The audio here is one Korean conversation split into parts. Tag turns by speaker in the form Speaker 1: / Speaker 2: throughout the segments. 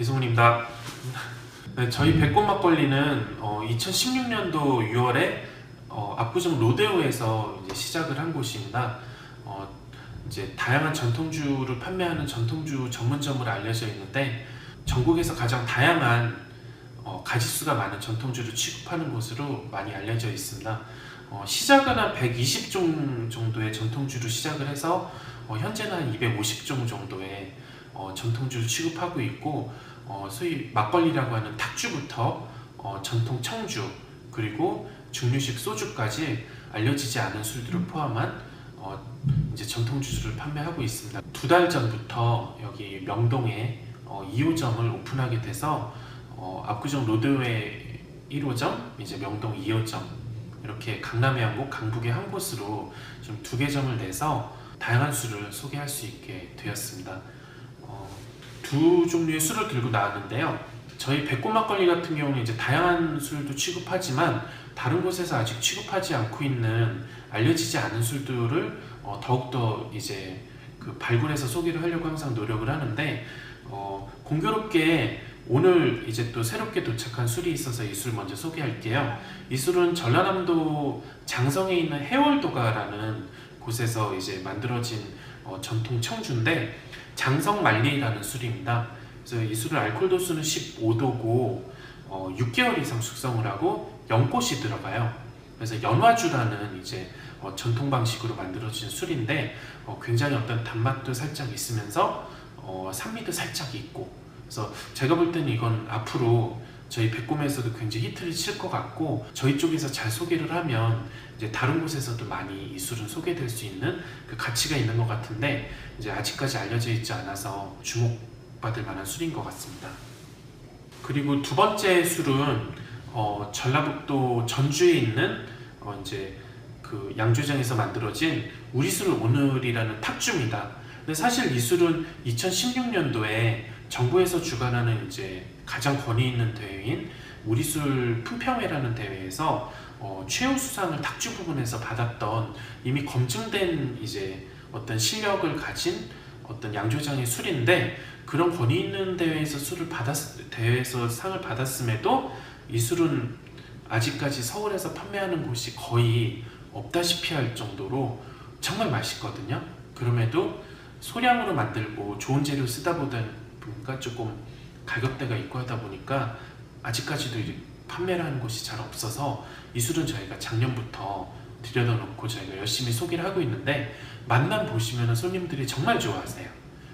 Speaker 1: 이승훈입니다. 네, 저희 백꽃 막걸리는 어, 2016년도 6월에 어, 압구정 로데오에서 이제 시작을 한 곳입니다. 어, 이제 다양한 전통주를 판매하는 전통주 전문점으로 알려져 있는데 전국에서 가장 다양한 어, 가짓수가 많은 전통주를 취급하는 곳으로 많이 알려져 있습니다. 어, 시작은 한 120종 정도의 전통주로 시작을 해서 어, 현재는 한 250종 정도의 어, 전통주를 취급하고 있고 어, 소위 막걸리라고 하는 탁주부터 어, 전통 청주 그리고 중류식 소주까지 알려지지 않은 술들을 포함한 어, 이제 전통주를 판매하고 있습니다. 두 달 전부터 여기 명동에 어, 2호점을 오픈하게 돼서 어, 압구정 로드웨이 1호점, 이제 명동 2호점 이렇게 강남의 한 곳, 강북의 한 곳으로 좀 두 개 점을 내서 다양한 술을 소개할 수 있게 되었습니다. 어, 두 종류의 술을 들고 나왔는데요. 저희 백꽃 막걸리 같은 경우는 이제 다양한 술도 취급하지만 다른 곳에서 아직 취급하지 않고 있는 알려지지 않은 술들을 어, 더욱더 이제 그 발굴해서 소개를 하려고 항상 노력을 하는데 어, 공교롭게 오늘 이제 또 새롭게 도착한 술이 있어서 이 술 먼저 소개할게요. 이 술은 전라남도 장성에 있는 해월도가라는 곳에서 이제 만들어진 어, 전통 청주인데 장성 말리라는 술입니다. 그래서 이 술은 알코올 도수는 15도고 어, 6개월 이상 숙성을 하고 연꽃이 들어가요. 그래서 연화주라는 이제 어, 전통 방식으로 만들어진 술인데 어, 굉장히 어떤 단맛도 살짝 있으면서 어, 산미도 살짝 있고 그래서 제가 볼 때는 이건 앞으로 저희 백곰에서도 굉장히 히트를 칠 것 같고 저희 쪽에서 잘 소개를 하면 이제 다른 곳에서도 많이 이 술은 소개될 수 있는 그 가치가 있는 것 같은데 이제 아직까지 알려져 있지 않아서 주목받을 만한 술인 것 같습니다. 그리고 두 번째 술은 어, 전라북도 전주에 있는 어, 이제 그 양조장에서 만들어진 우리 술 오늘이라는 탁주입니다. 근데 사실 이 술은 2016년도에 정부에서 주관하는 이제 가장 권위 있는 대회인 우리술 품평회라는 대회에서 어, 최우 수상을 탁주 부분에서 받았던 이미 검증된 이제 어떤 실력을 가진 어떤 양조장의 술인데 그런 권위 있는 대회에서 술을 받았 대회에서 상을 받았음에도 이 술은 아직까지 서울에서 판매하는 곳이 거의 없다시피 할 정도로 정말 맛있거든요. 그럼에도 소량으로 만들고 좋은 재료 쓰다 보 니까 조금 가격대가 있고 하다 보니까 아직까지도 판매를 하는 곳이 잘 없어서 이 술은 저희가 작년부터 들여다 놓고 저희가 열심히 소개를 하고 있는데 맛만 보시면 손님들이 정말 좋아하세요.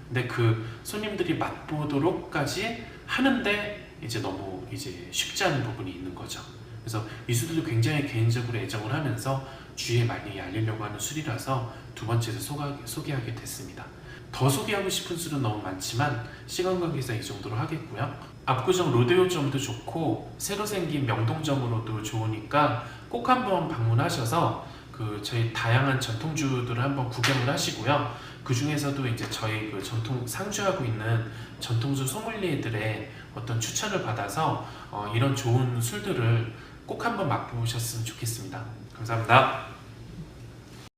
Speaker 1: 근데 그 손님들이 맛보도록까지 하는데 이제 너무 이제 쉽지 않은 부분이 있는 거죠. 그래서 이 술도 굉장히 개인적으로 애정을 하면서 주위에 많이 알리려고 하는 술이라서 두 번째로 소가, 소개하게 됐습니다. 더 소개하고 싶은 술은 너무 많지만 시간 관계상 이 정도로 하겠고요. 압구정 로데오점도 좋고 새로 생긴 명동점으로도 좋으니까 꼭 한번 방문하셔서 그 저희 다양한 전통주들을 한번 구경을 하시고요. 그 중에서도 이제 저희 그 전통 상주하고 있는 전통주 소믈리에들의 어떤 추천을 받아서 어, 이런 좋은 술들을 꼭 한번 맛보셨으면 좋겠습니다. 감사합니다.